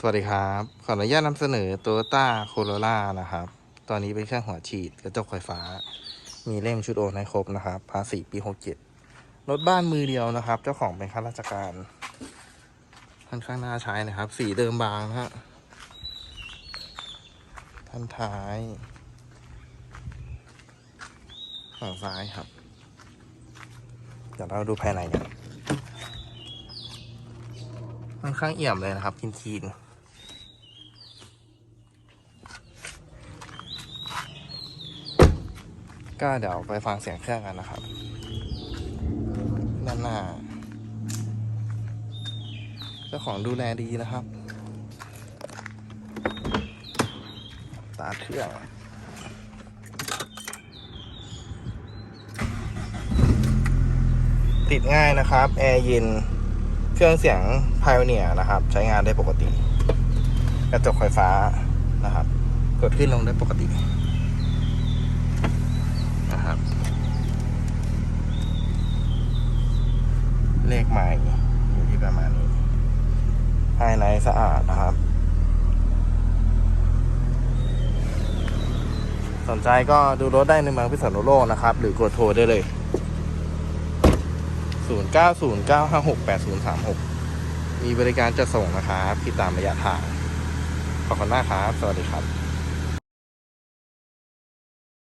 สวัสดีครับ ขออนุญาตนำเสนอ Toyota Corolla นะครับ ตอนนี้เป็นเครื่องหัวฉีดกระจกไฟฟ้า มีเล่มชุดโอนให้ครบนะครับ ภาษีปี 67รถบ้านมือเดียวนะครับ เจ้าของเป็นข้าราชการค่อนข้างน่าใช้นะครับ สีเดิมบางนะฮะท่านท้ายฝั่งซ้ายครับ เดี๋ยวเราดูภายในกันค่อนข้างเอี่ยมเลยนะครับคินคีน ก็เดี๋ยวไปฟังเสียงเครื่องกันนะครับ ด้านหน้าเจ้าของดูแลดีนะครับ ตาร์ทเครื่องติดง่ายนะครับ แอร์เย็น เครื่องเสียง Pioneer นะครับ ใช้งานได้ปกติ กระจกไฟฟ้านะครับ กดขึ้นลงได้ปกตินะครับ เลขใหม่อยู่ที่ประมาณนี้ภายในสะอาดนะครับ สนใจก็ดูรถได้ในเมืองพิษณุโลกนะครับ หรือกดโทรได้เลย 0909568036 มีบริการจะส่งนะครับคิดตามระยะทาง ขอบคุณมากครับ สวัสดีครับ